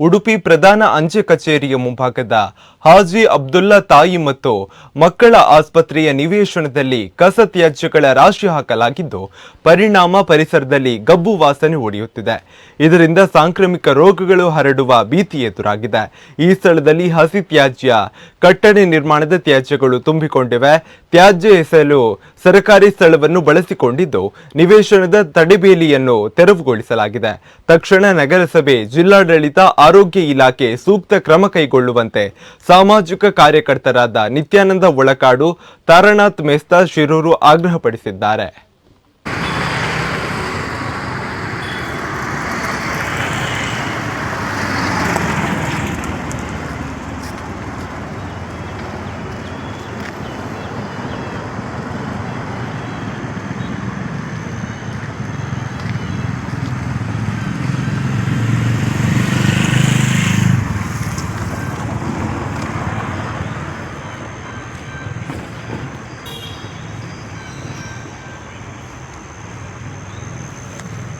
ಉಡುಪಿ ಪ್ರಧಾನ ಅಂಚೆ ಕಚೇರಿಯ ಮುಂಭಾಗದ ಹಾಜಿ ಅಬ್ದುಲ್ಲಾ ತಾಯಿ ಮತ್ತು ಮಕ್ಕಳ ಆಸ್ಪತ್ರೆಯ ನಿವೇಶನದಲ್ಲಿ ಕಸ ತ್ಯಾಜ್ಯಗಳ ರಾಶಿ ಹಾಕಲಾಗಿದ್ದು, ಪರಿಣಾಮ ಪರಿಸರದಲ್ಲಿ ಗಬ್ಬು ವಾಸನೆ ಒಡೆಯುತ್ತಿದೆ ಇದರಿಂದ ಸಾಂಕ್ರಾಮಿಕ ರೋಗಗಳು ಹರಡುವ ಭೀತಿ ಎದುರಾಗಿದೆ. ಈ ಸ್ಥಳದಲ್ಲಿ ಹಸಿ ತ್ಯಾಜ್ಯ, ಕಟ್ಟಡ ನಿರ್ಮಾಣದ ತ್ಯಾಜ್ಯಗಳು ತುಂಬಿಕೊಂಡಿವೆ. ತ್ಯಾಜ್ಯ ಎಸೆಯಲು ಸರ್ಕಾರಿ ಸ್ಥಳವನ್ನು ಬಳಸಿಕೊಂಡಿದ್ದು ನಿವೇಶನದ ತಡೆಬೇಲಿಯನ್ನು ತೆರವುಗೊಳಿಸಲಾಗಿದೆ. ತಕ್ಷಣ ನಗರಸಭೆ, ಜಿಲ್ಲಾಡಳಿತ, ಆರೋಗ್ಯ ಇಲಾಖೆ ಸೂಕ್ತ ಕ್ರಮ ಕೈಗೊಳ್ಳುವಂತೆ ಸಾಮಾಜಿಕ ಕಾರ್ಯಕರ್ತರಾದ ನಿತ್ಯಾನಂದ ಒಳಕಾಡು, ತಾರನಾಥ್ ಮೆಸ್ತಾ ಶಿರೂರು ಆಗ್ರಹಪಡಿಸಿದ್ದಾರೆ.